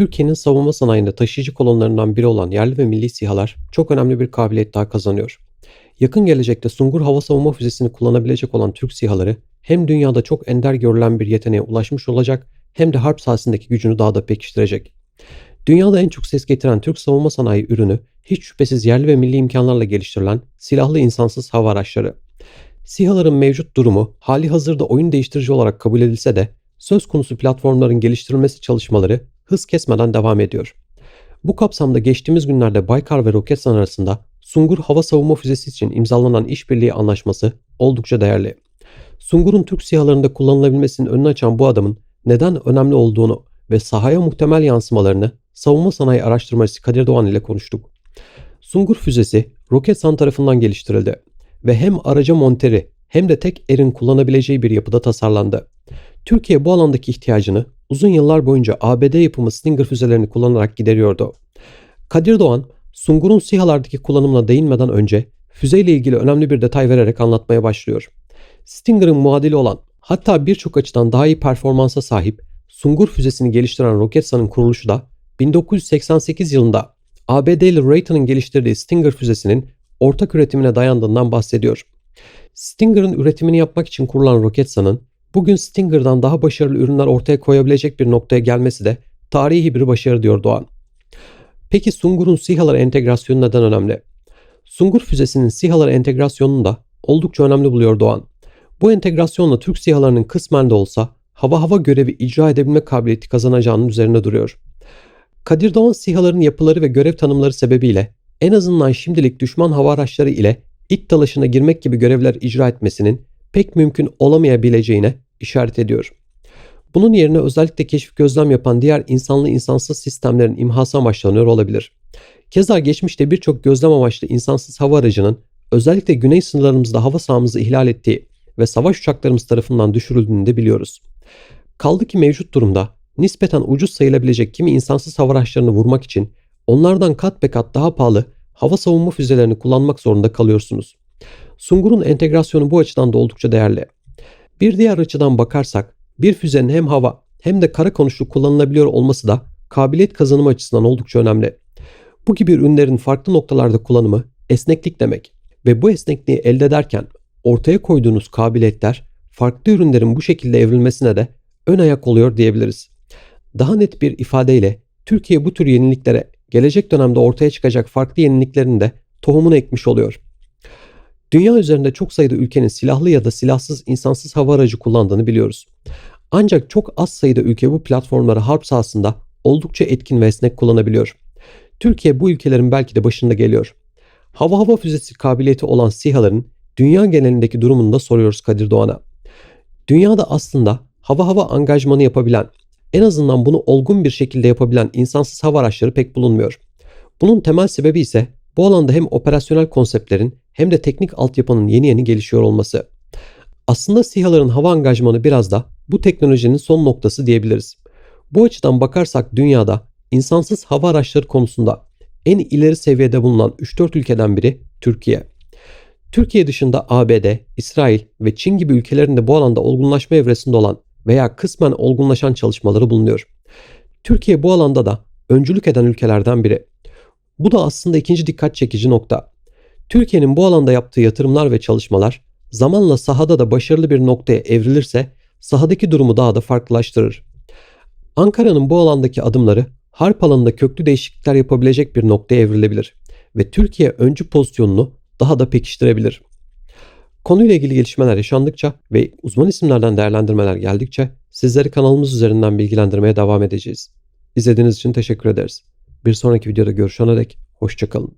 Türkiye'nin savunma sanayinde taşıyıcı kolonlarından biri olan yerli ve milli SİHA'lar çok önemli bir kabiliyet daha kazanıyor. Yakın gelecekte Sungur hava savunma füzesini kullanabilecek olan Türk SİHA'ları hem dünyada çok ender görülen bir yeteneğe ulaşmış olacak hem de harp sahasındaki gücünü daha da pekiştirecek. Dünyada en çok ses getiren Türk savunma sanayi ürünü hiç şüphesiz yerli ve milli imkanlarla geliştirilen silahlı insansız hava araçları. SİHA'ların mevcut durumu hali hazırda oyun değiştirici olarak kabul edilse de söz konusu platformların geliştirilmesi çalışmaları hız kesmeden devam ediyor. Bu kapsamda geçtiğimiz günlerde Baykar ve Roketsan arasında Sungur hava savunma füzesi için imzalanan işbirliği anlaşması oldukça değerli. Sungur'un Türk SİHA'larında kullanılabilmesinin önünü açan bu adımın neden önemli olduğunu ve sahaya muhtemel yansımalarını savunma sanayi araştırmacısı Kadir Doğan ile konuştuk. Sungur füzesi Roketsan tarafından geliştirildi ve hem araca monteri hem de tek erin kullanabileceği bir yapıda tasarlandı. Türkiye bu alandaki ihtiyacını uzun yıllar boyunca ABD yapımı Stinger füzelerini kullanarak gideriyordu. Kadir Doğan, Sungur'un SİHA'lardaki kullanımına değinmeden önce füzeyle ilgili önemli bir detay vererek anlatmaya başlıyor. Stinger'ın muadili olan hatta birçok açıdan daha iyi performansa sahip Sungur füzesini geliştiren Roketsan'ın kuruluşu da 1988 yılında ABD'li Raytheon'un geliştirdiği Stinger füzesinin ortak üretimine dayandığından bahsediyor. Stinger'ın üretimini yapmak için kurulan Roketsan'ın bugün Stinger'dan daha başarılı ürünler ortaya koyabilecek bir noktaya gelmesi de tarihi bir başarı diyor Doğan. Peki Sungur'un SİHA'lara entegrasyonu neden önemli? Sungur füzesinin SİHA'lara entegrasyonunu da oldukça önemli buluyor Doğan. Bu entegrasyonla Türk SİHA'larının kısmen de olsa hava hava görevi icra edebilme kabiliyeti kazanacağının üzerine duruyor. Kadir Doğan SİHA'ların yapıları ve görev tanımları sebebiyle en azından şimdilik düşman hava araçları ile it dalaşına girmek gibi görevler icra etmesinin pek mümkün olamayabileceğine işaret ediyor. Bunun yerine özellikle keşif gözlem yapan diğer insanlı insansız sistemlerin imhası amaçlanıyor olabilir. Keza geçmişte birçok gözlem amaçlı insansız hava aracının özellikle güney sınırlarımızda hava sahamızı ihlal ettiği ve savaş uçaklarımız tarafından düşürüldüğünü de biliyoruz. Kaldı ki mevcut durumda nispeten ucuz sayılabilecek kimi insansız hava araçlarını vurmak için onlardan kat be kat daha pahalı hava savunma füzelerini kullanmak zorunda kalıyorsunuz. Sungur'un entegrasyonu bu açıdan da oldukça değerli. Bir diğer açıdan bakarsak bir füzenin hem hava hem de kara konuşlu kullanılabiliyor olması da kabiliyet kazanımı açısından oldukça önemli. Bu gibi ürünlerin farklı noktalarda kullanımı esneklik demek ve bu esnekliği elde ederken ortaya koyduğunuz kabiliyetler farklı ürünlerin bu şekilde evrilmesine de ön ayak oluyor diyebiliriz. Daha net bir ifadeyle Türkiye bu tür yeniliklere gelecek dönemde ortaya çıkacak farklı yeniliklerin de tohumunu ekmiş oluyor. Dünya üzerinde çok sayıda ülkenin silahlı ya da silahsız insansız hava aracı kullandığını biliyoruz. Ancak çok az sayıda ülke bu platformları harp sahasında oldukça etkin ve esnek kullanabiliyor. Türkiye bu ülkelerin belki de başında geliyor. Hava hava füzesi kabiliyeti olan SİHA'ların dünya genelindeki durumunu da soruyoruz Kadir Doğan'a. Dünyada aslında hava hava angajmanı yapabilen, en azından bunu olgun bir şekilde yapabilen insansız hava araçları pek bulunmuyor. Bunun temel sebebi ise bu alanda hem operasyonel konseptlerin hem de teknik altyapının yeni yeni gelişiyor olması. Aslında SİHA'ların hava angajmanı biraz da bu teknolojinin son noktası diyebiliriz. Bu açıdan bakarsak dünyada insansız hava araçları konusunda en ileri seviyede bulunan 3-4 ülkeden biri Türkiye. Türkiye dışında ABD, İsrail ve Çin gibi ülkelerin de bu alanda olgunlaşma evresinde olan veya kısmen olgunlaşan çalışmaları bulunuyor. Türkiye bu alanda da öncülük eden ülkelerden biri. Bu da aslında ikinci dikkat çekici nokta. Türkiye'nin bu alanda yaptığı yatırımlar ve çalışmalar zamanla sahada da başarılı bir noktaya evrilirse sahadaki durumu daha da farklılaştırır. Ankara'nın bu alandaki adımları harp alanında köklü değişiklikler yapabilecek bir noktaya evrilebilir ve Türkiye öncü pozisyonunu daha da pekiştirebilir. Konuyla ilgili gelişmeler yaşandıkça ve uzman isimlerden değerlendirmeler geldikçe sizleri kanalımız üzerinden bilgilendirmeye devam edeceğiz. İzlediğiniz için teşekkür ederiz. Bir sonraki videoda görüşene dek hoşçakalın.